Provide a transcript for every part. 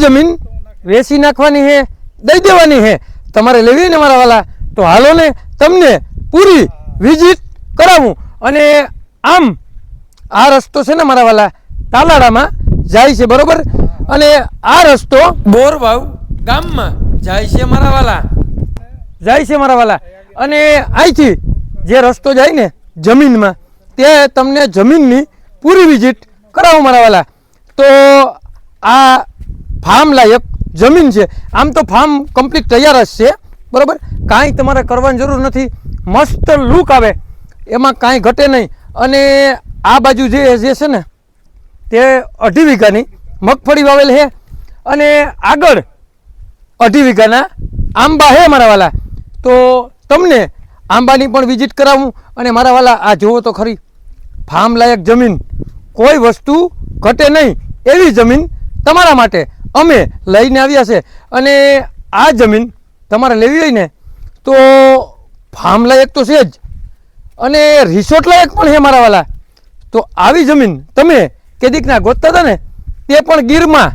જમીન વેચી નાખવાની છે, દઈ દેવાની છે. તમારે લેવી ને મારા વાલા, તો હાલો ને તમને પૂરી વિઝિટ કરાવું. અને આમ આ રસ્તો છે ને મારા વાલા તાલાડામાં જાય છે, બરોબર? અને આ રસ્તો બોરવાવ ગામમાં જાય છે મારા વાલા. જાય છે મારા વાલા. અને અહીંથી જે રસ્તો જાય ને જમીનમાં, તે તમને જમીનની પૂરી વિઝિટ કરાવું મારા વાલા. તો આ ફાર્મ જમીન છે. આમ તો ફાર્મ કમ્પ્લીટ તૈયાર જ છે. બરાબર? કાંઈ તમારે કરવાની જરૂર નથી. મસ્ત લુક આવે. એમાં કાંઈ ઘટે નહીં. અને આ બાજુ જે જે છે ને, તે અઢી વીઘાની મગફળી વાવેલ છે. અને આગળ અઢી વીઘાના આંબા હે મારા વાલા. તો તમને આંબાની પણ વિઝિટ કરાવું અને મારા વાલા, આ જુઓ તો ખરી. ફાર્મ લાયક જમીન. કોઈ વસ્તુ ઘટે નહીં. એવી જમીન તમારા માટે. અમે લઈને આવ્યા છે. અને આ જમીન તમારે લેવી હોય ને, તો ફાર્મ લાયક તો છે જ. અને રિસોર્ટ લાયક પણ છે મારા વાલા. તો આવી જમીન તમે કેદીકના ગોતતા હતા ને, તે પણ ગીરમાં.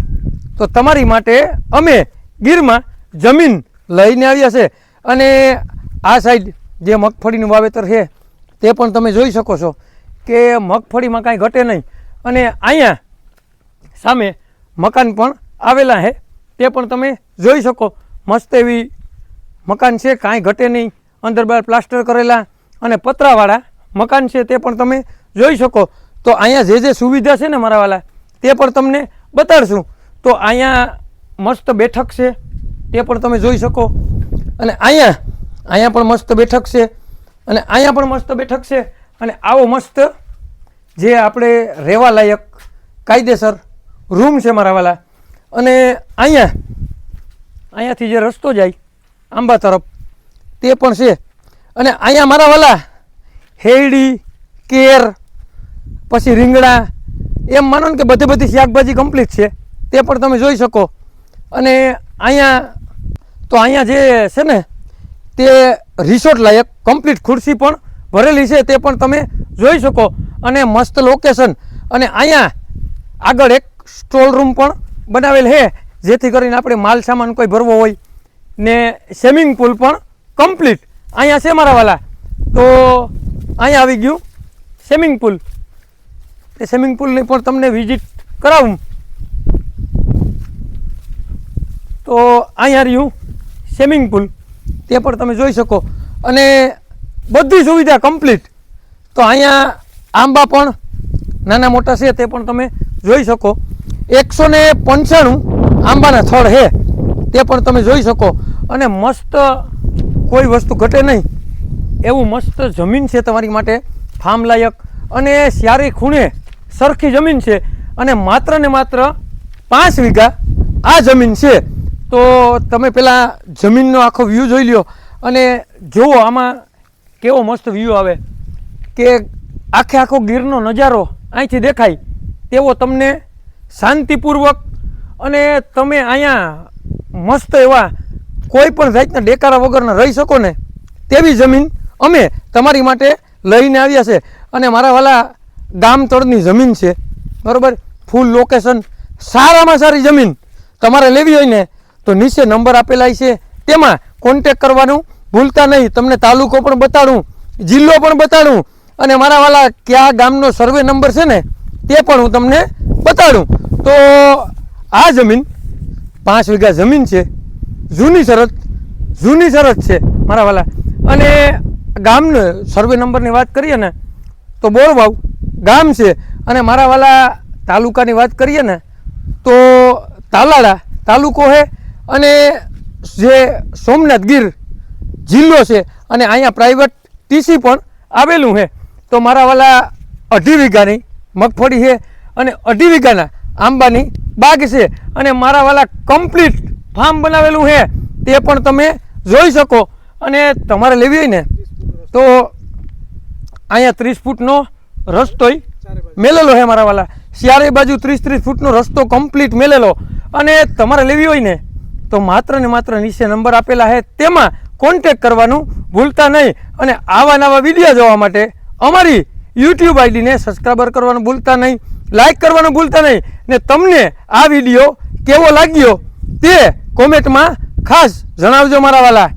તો તમારી માટે અમે ગીરમાં જમીન લઈને આવ્યા છે. અને આ સાઈડ જે મગફળીનું વાવેતર છે, તે પણ તમે જોઈ શકો છો કે મગફળીમાં કાંઈ ઘટે નહીં. અને અહીંયા સામે મકાન પણ આવેલા છે તે પણ તમે જોઈ શકો. મસ્ત એવી મકાન છે, કાંઈ ઘટે નહીં. અંદર બહાર પ્લાસ્ટર કરેલા અને પતરાવાળા મકાન છે, તે પણ તમે જોઈ શકો. તો અહીંયા જે જે સુવિધા છે ને મારા વાલા, તે પણ તમને બતાડશું. તો અહીંયા મસ્ત બેઠક છે, તે પણ તમે જોઈ શકો. અને અહીંયા અહીંયા પણ મસ્ત બેઠક છે, અને અહીંયા પણ મસ્ત બેઠક છે, અને આવો મસ્ત જે આપણે રહેવા લાયક કાયદેસર રૂમ છે મારા વાલા અને અહીંયા, અહીંયાથી જે રસ્તો જાય, આંબા તરફ, તે પણ છે. અને અહીંયા મારા વાલા, હેરડી, કેર, પછી રીંગણા, એમ માનો ને કે બધી બધી શાકભાજી કમ્પ્લીટ છે. તે પણ તમે જોઈ શકો. અને અહીંયા, તો અહીંયા જે છે ને, તે રિસોર્ટ લાયક કમ્પ્લીટ ખુરશી પણ ભરેલી છે, તે પણ તમે જોઈ શકો. અને મસ્ત લોકેશન અને અહીંયા આગળ એક સ્ટોલ રૂમ પણ બનાવેલ છે જેથી કરીને આપણે માલ સામાન કોઈ ભરવો હોય. ને સ્વિમિંગ પુલ પણ કમ્પ્લીટ અહીંયા છે મારા વાલા. તો અહીંયા આવી ગયું સ્વિમિંગ પુલ એ સ્વિમિંગ પુલની પણ તમને વિઝિટ કરાવું. તો અહીંયા રહ્યું સ્વિમિંગ પુલ તે પણ તમે જોઈ શકો. અને બધી સુવિધા કમ્પ્લીટ તો અહીંયા આંબા પણ નાના મોટા છે, તે પણ તમે જોઈ શકો. એકસો ને પંચાણું આંબાના થળ છે તે પણ તમે જોઈ શકો. અને મસ્ત કોઈ વસ્તુ ઘટે નહીં. એવું મસ્ત જમીન છે તમારી માટે ફાર્મલાયક અને સ્યારે ખૂણે સરખી જમીન છે. અને માત્ર ને માત્ર પાંચ વીઘા આ જમીન છે. તો તમે પેલા જમીનનો આખો વ્યૂ જોઈ લ્યો. અને જુઓ આમાં કેવો મસ્ત વ્યૂ આવે. કે આખે આખો ગીરનો નજારો અહીંથી દેખાય. તેવો તમને શાંતિપૂર્વક અને તમે અહીંયા મસ્ત એવા કોઈ પણ જાતના ડેકારા વગરના રહી શકો ને તેવી જમીન અમે તમારી માટે લઈને આવ્યા છે. અને મારા વાલા ગામ તળની જમીન છે. બરાબર? ફૂલ લોકેશન સારામાં સારી જમીન તમારે લેવી હોય ને તો નીચે નંબર આપેલા છે. તેમાં કોન્ટેક કરવાનું ભૂલતા નહીં. તમને તાલુકો પણ બતાડું, જિલ્લો પણ બતાડું. અને મારા વાલા કયા ગામનો સર્વે નંબર છે ને તે પણ હું તમને બતાડું તો આ જમીન પાંચ વીઘા જમીન છે. જૂની શરત જૂની શરત છે મારા વાલા. અને ગામનો સર્વે નંબરની વાત કરીએ ને, તો બોરવાવ ગામ છે. અને મારા વાલા તાલુકાની વાત કરીએ ને, તો તાલાળા તાલુકો છે અને જે સોમનાથ ગીર જિલ્લો છે. અને અહીંયા પ્રાઇવેટ ટીસી પણ આવેલું છે તો મારા વાલા અઢી વીઘાની મગફળી છે અને અઢી વીઘાના આંબાની બાગ છે. અને મારા વાલા કમ્પ્લીટ ફાર્મ બનાવેલું છે. તે પણ તમે જોઈ શકો. અને તમારે લેવી હોય ને, તો અહીંયા ત્રીસ ફૂટનો રસ્તોય મેલેલો છે મારા વાલા. ચારે બાજુ ત્રીસ ત્રીસ ફૂટનો રસ્તો કમ્પ્લીટ મેલેલો. અને તમારે લેવી હોય ને, તો માત્ર ને માત્ર નીચે નંબર આપેલા છે. તેમાં કોન્ટેક કરવાનું ભૂલતા નહીં. અને આવા નવા વીડિયો જોવા માટે અમારી યુટ્યુબ આઈડીને સબસ્ક્રાઈબર કરવાનું ભૂલતા નહીં. લાઈક કરવાનું ભૂલતા નહીં. ને તમને આ વીડિયો કેવો લાગ્યો તે કોમેન્ટમાં ખાસ જણાવજો મારા વાલા.